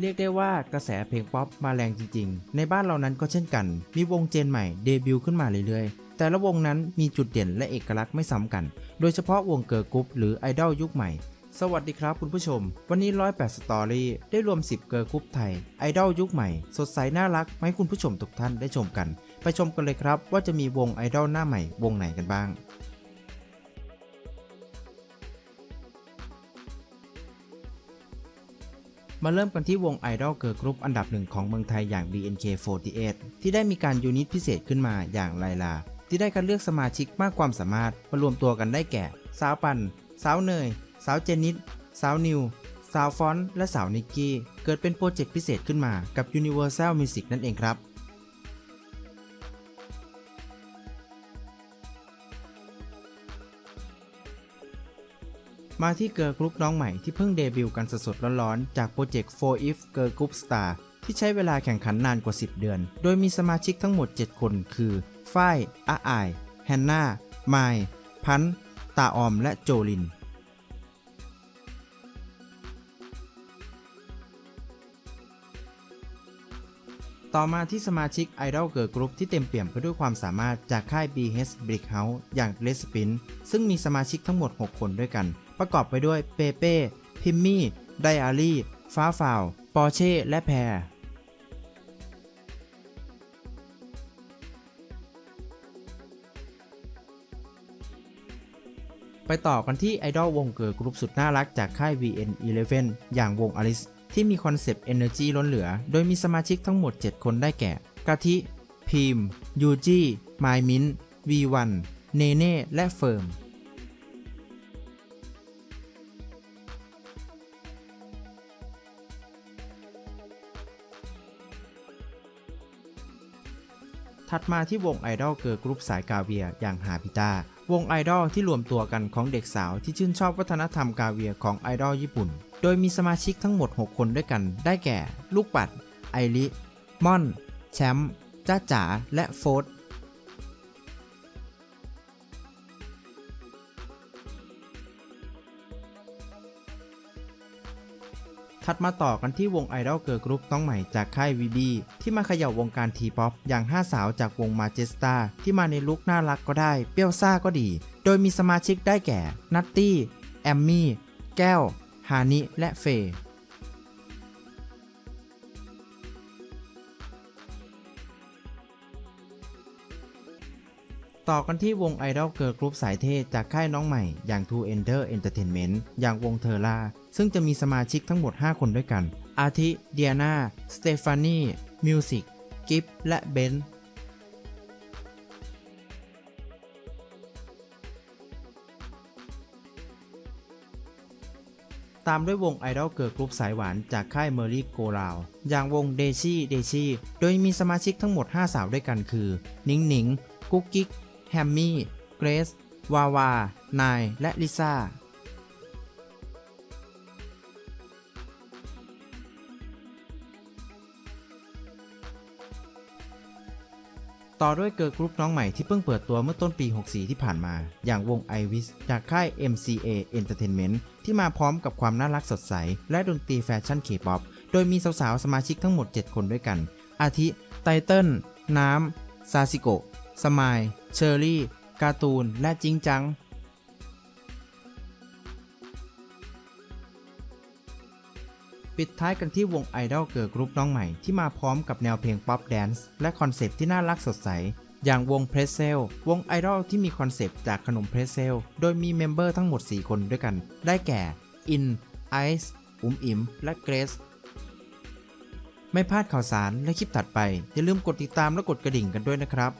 เรียกได้ว่ากระแสเพลงป๊อปมาแรงจริงๆ ในบ้านเรานั้นก็เช่นกัน มีวงเจนใหม่เดบิวต์ขึ้นมาเรื่อยๆ แต่ละวงนั้นมีจุดเด่นและเอกลักษณ์ไม่ซ้ำกัน โดยเฉพาะวงเกิร์ลกรุ๊ปหรือไอดอลยุคใหม่ สวัสดีครับคุณผู้ชม วันนี้ 108 สตอรี่ได้รวม 10 เกิร์ลกรุ๊ปไทย ไอดอลยุคใหม่ สดใสน่ารักมาให้คุณผู้ชมทุกท่านได้ชมกัน ไปชมกันเลยครับว่าจะมีวงไอดอลหน้าใหม่วงไหนกันบ้าง มาเริ่มกันที่วงไอดอลเกิร์ลกรุ๊ปอันดับหนึ่งของเมืองไทยอย่าง BNK48 ที่ได้มีการยูนิตพิเศษขึ้นมาอย่างไลลา ที่ได้คัดเลือกสมาชิกมากความสามารถมารวมตัวกันได้แก่ สาวปัน สาวเนย สาวเจนิดสาวนิว สาวฟอนและสาวนิกกี้ เกิดเป็นโปรเจกต์พิเศษขึ้นมากับ Universal Music นั่นเองครับ มาที่เกิร์ลกรุ๊ปน้องใหม่ที่เพิ่งเดบิวต์กันสดๆร้อนๆ จากโปรเจกต์ 4 if Girl Group Star ที่ใช้เวลาแข่งขันนานกว่า 10 เดือน โดยมีสมาชิกทั้งหมด 7 คนคือ ฝ้ายอาอายแฮนนาไมายพันธ์ตาออม และโจลิน ต่อมาที่สมาชิก Idol Girl Group ที่เต็มเปี่ยมไปด้วยความสามารถจากค่าย BH Brick House อย่าง r e s p i n ซึ่งมีสมาชิกทั้งหมด 6 คนด้วยกัน ประกอบไปด้วยเปเป้ พิมมี่ ไดอารี่ ฟ้าฟาว ปอร์เช่ และแพรไปต่อกันที่ไอดอลวงเกิร์ลกรุ๊ปสุดน่ารักจากค่าย VN11 อย่างวง Alice ที่มีคอนเซปต์ Energy ล้นเหลือ โดยมีสมาชิกทั้งหมด 7 คนได้แก่ กะทิ พีม ยูจีไมมิน V1 เนเน่ และเฟิร์ม ถัดมาที่วงไอดอลเกิร์ลกรุ๊ปสายกาเวียอย่างฮาพิต้าวงไอดอลที่รวมตัวกันของเด็กสาวที่ชื่นชอบวัฒนธรรมกาเวียของไอดอลญี่ปุ่น โดยมีสมาชิกทั้งหมด 6 คนด้วยกัน ได้แก่ ลูกปัด ไอริ ม่อน แชมป์จ้าจ๋า และโฟร์ ถัดมาต่อกันที่วงไอดอลเกิร์ลกรุ๊ปน้องใหม่จากค่ายวีบีที่มาเขย่าวงการทีป๊อปอย่าง 5 สาวจากวงมาเจสตาที่มาในลุคน่ารักก็ได้ เปรี้ยวซ่าก็ดี โดยมีสมาชิกได้แก่ นัตตี้ แอมมี่ แก้ว ฮานิ และเฟย์ต่อกันที่วงไอดอลเกิร์ลกรุ๊ปสายเท่จากค่ายน้องใหม่อย่าง Two Ender Entertainment อย่างวงเทอร่า ซึ่งจะมีสมาชิกทั้งหมด 5 คนด้วยกัน อาทิเดียนาสเตฟานีมิวสิกกิฟและเบนตามด้วยวงไอดอลเกิร์ลกรุ๊ปสายหวานจากค่ายเมอรี่โกราวอย่างวงเดชี่เดชี่โดยมีสมาชิกทั้งหมด 5 สาวด้วยกันคือนิงนิงกุ๊กกิ๊กแฮมมี่เกรซวาวานายและลิซ่า ต่อด้วยเกิร์ลกรุ๊ปน้องใหม่ที่เพิ่งเปิดตัวเมื่อต้นปี 64 ที่ผ่านมา อย่างวง i w i s จากค่าย MCA Entertainment ที่มาพร้อมกับความน่ารักสดใส และดนตรีแฟชั่นเคป๊อปโดยมีสาวๆ สมาชิกทั้งหมด 7 คนด้วยกัน อาทิ ไตเติ้ล น้ำ ซาซิโกะ สมาย เชอรี่ การ์ตูน และจิงจัง ปิดท้ายกันที่วงไอดอลเกิร์กรุ๊ปน้องใหม่ที่มาพร้อมกับแนวเพลงป๊อปแดนซ์และคอนเซปต์ที่น่ารักสดใส อย่างวงเพรสเซลวงไอดอลที่มีคอนเซปต์จากขนมเพรสเซลโดยมีเมมเบอร์ทั้งหมด 4 คนด้วยกัน ได้แก่อินไอซ์อุ๋มอิ๋มและเกรซไม่พลาดข่าวสารและคลิปถัดไป อย่าลืมกดติดตามและกดกระดิ่งกันด้วยนะครับ